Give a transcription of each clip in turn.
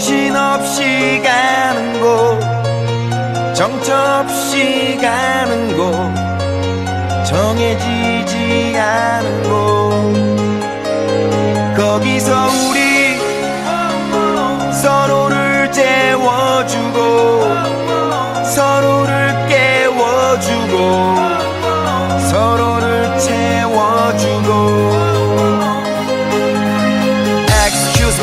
정신없이 가는 곳 정처없이 가는 곳 정해지지 않은 곳. 거기서 우리 서로를 재워주고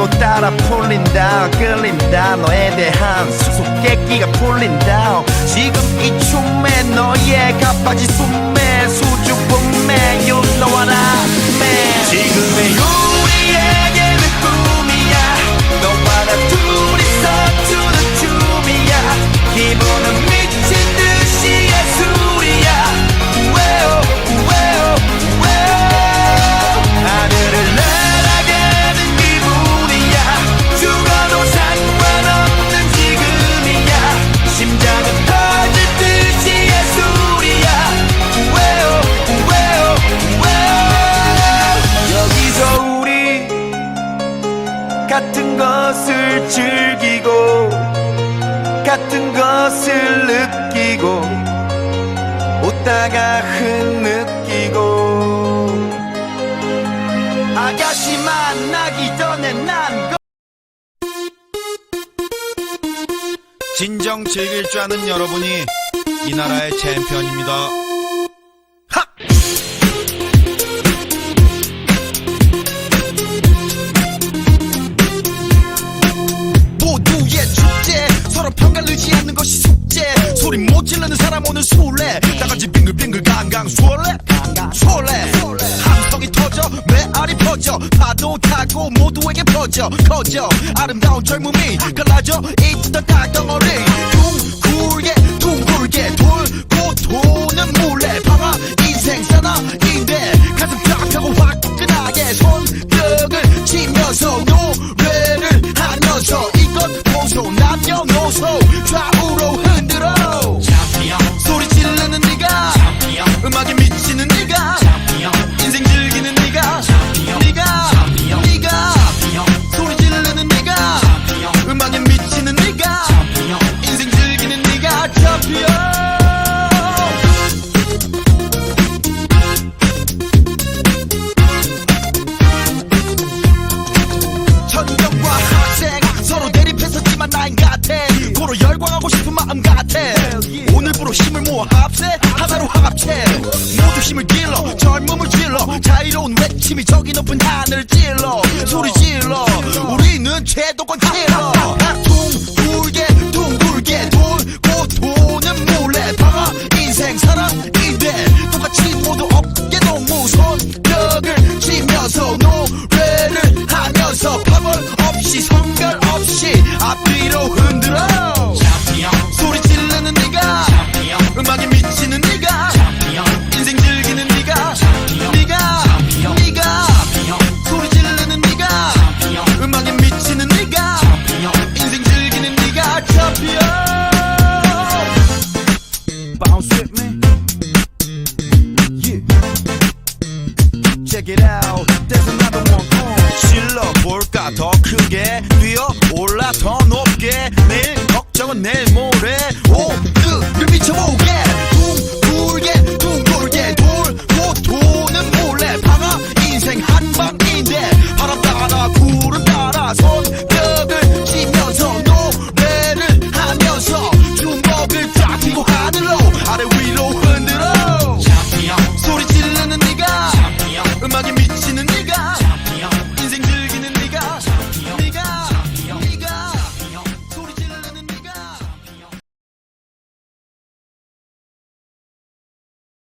도 따라 풀린다 끌린다. 너에 대한 수수께끼가 풀린다. 지금 이 춤에 너의 가빠지 숨에 같은 것을 느끼고 웃다가 흐느끼고 아가씨 만나기 전에 난 진정 즐길 줄 아는 여러분이 이 나라의 챔피언입니다. 지르는 사람 오늘 술래? 나같이 빙글빙글 강강 수월래? 수월래. 함성이 터져 메아리 퍼져 파도 타고 모두에게 퍼져 커져. 아름다운 젊음이 갈라져 있던 땅덩어리. 둥글 마음 같아. 오늘부로 힘을 모아 합세. 하나로 합체. 모두 힘을 길러 젊음을 질러. 자유로운 외침이 저기 높은 하늘을 찔러. 소리 질러. 우리는 최도권 it out. There's another one on. 실러 볼까 더 크게 뛰어 올라 더 높게 내일 걱정은 내일.